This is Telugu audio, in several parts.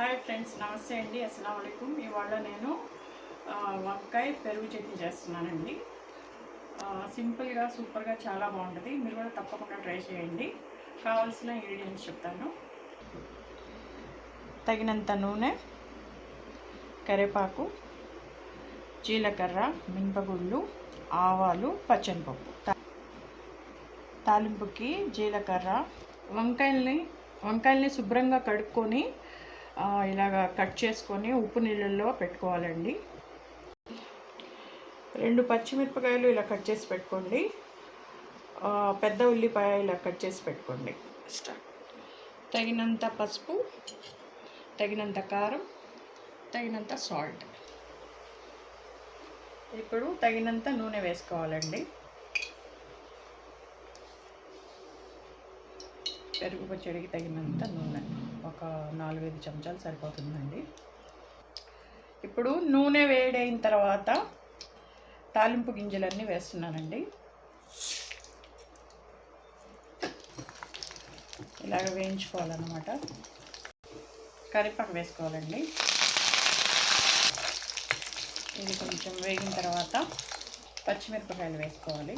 హాయ్ ఫ్రెండ్స్ నమస్తే అండి. అస్సలం అయికం ఇవాళ నేను వంకాయ పెరుగు చట్నీ చేస్తున్నానండి. సింపుల్గా సూపర్గా చాలా బాగుంటుంది. మీరు కూడా తప్పకుండా ట్రై చేయండి. కావాల్సిన ఇంగ్రీడియంట్స్ చెప్తాను. తగినంత నూనె కరివేపాకు జీలకర్ర మినపగుళ్ళు ఆవాలు పచ్చనిపప్పు. తాలింపుకి జీలకర్ర వంకాయల్ని వంకాయల్ని శుభ్రంగా కడుక్కొని ఇలాగ కట్ చేసుకొని ఉప్పు నీళ్ళల్లో పెట్టుకోవాలండి. రెండు పచ్చిమిరపకాయలు ఇలా కట్ చేసి పెట్టుకోండి. పెద్ద ఉల్లిపాయ ఇలా కట్ చేసి పెట్టుకోండి. స్టార్ట్. తగినంత పసుపు తగినంత కారం తగినంత సాల్ట్. ఇప్పుడు తగినంత నూనె వేసుకోవాలండి. చెరుకు పచ్చడికి తగినంత నూనె. ఒక నాలుగైదు చెంచాలు సరిపోతుందండి. ఇప్పుడు నూనె వేడైన తర్వాత తాలింపు గింజలన్నీ వేస్తున్నానండి. ఇలాగ వేయించుకోవాలన్నమాట. కరివేపాకు వేసుకోవాలండి. ఇది కొంచెం వేగిన తర్వాత పచ్చిమిరపకాయలు వేసుకోవాలి.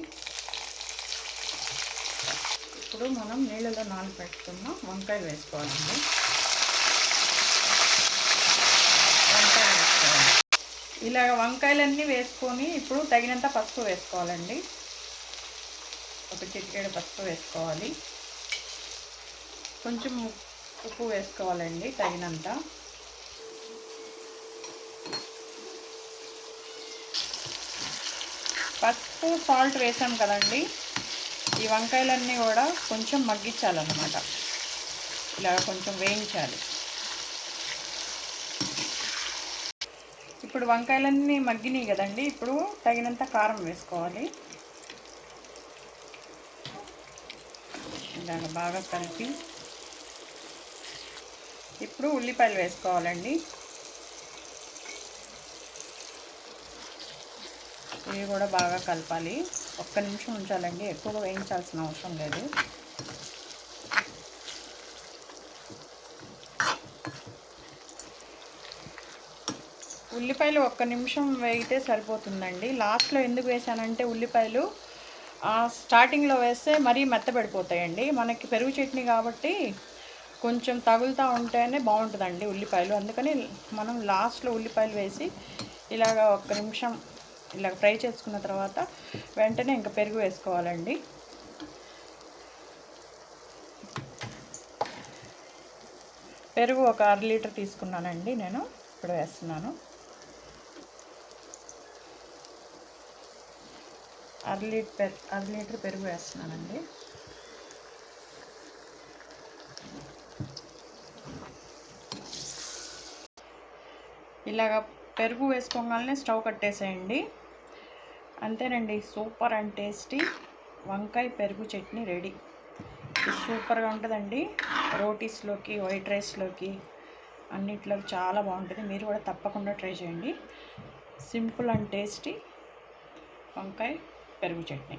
ఇప్పుడు మనం నీళ్ళలో నానబెట్టుకున్న వంకాయ వేసుకోవాలండి. వంకాయ వేసుకోవాలి. ఇలాగ వంకాయలన్నీ వేసుకొని ఇప్పుడు తగినంత పసుపు వేసుకోవాలండి. ఒక చిటికెడు పసుపు వేసుకోవాలి. కొంచెం ఉప్పు వేసుకోవాలండి తగినంత. పసుపు సాల్ట్ వేసాం కదండి. ఈ వంకాయలన్నీ కూడా కొంచెం మగ్గించాలన్నమాట. ఇలా కొంచెం వేయించాలి. ఇప్పుడు వంకాయలన్నీ మగ్గినాయి కదండి ఇప్పుడు తగినంత కారం వేసుకోవాలి. ఇలాగ బాగా కలిపి. ఇప్పుడు ఉల్లిపాయలు వేసుకోవాలండి. ఇవి కూడా బాగా కలపాలి. ఒక్క నిమిషం ఉంచాలండి. ఎక్కువగా వేయించాల్సిన అవసరం లేదు. ఉల్లిపాయలు ఒక్క నిమిషం వేగితే సరిపోతుందండి. లాస్ట్లో ఎందుకు వేసానంటే ఉల్లిపాయలు స్టార్టింగ్లో వేస్తే మరీ మెత్తబడిపోతాయండి. మనకి పెరుగు చట్నీ కాబట్టి కొంచెం తగులుతూ ఉంటేనే బాగుంటుందండి ఉల్లిపాయలు. అందుకని మనం లాస్ట్లో ఉల్లిపాయలు వేసి ఇలాగ ఒక్క నిమిషం ఇలా ఫ్రై చేసుకున్న తర్వాత వెంటనే ఇంకా పెరుగు వేసుకోవాలండి. పెరుగు ఒక అర లీటర్ తీసుకున్నానండి నేను ఇప్పుడు వేస్తున్నాను. అర లీటర్ అర లీటర్ పెరుగు వేస్తున్నానండి. ఇలాగ పెరుగు వేసుకోగానే స్టవ్ కట్టేసేయండి. అంతేనండి సూపర్ అండ్ టేస్టీ వంకాయ పెరుగు చట్నీ రెడీ. సూపర్గా ఉంటుందండి. రోటీస్లోకి వైట్ రైస్లోకి అన్నిట్లోకి చాలా బాగుంటుంది. మీరు కూడా తప్పకుండా ట్రై చేయండి. సింపుల్ అండ్ టేస్టీ వంకాయ పెరుగు చట్నీ.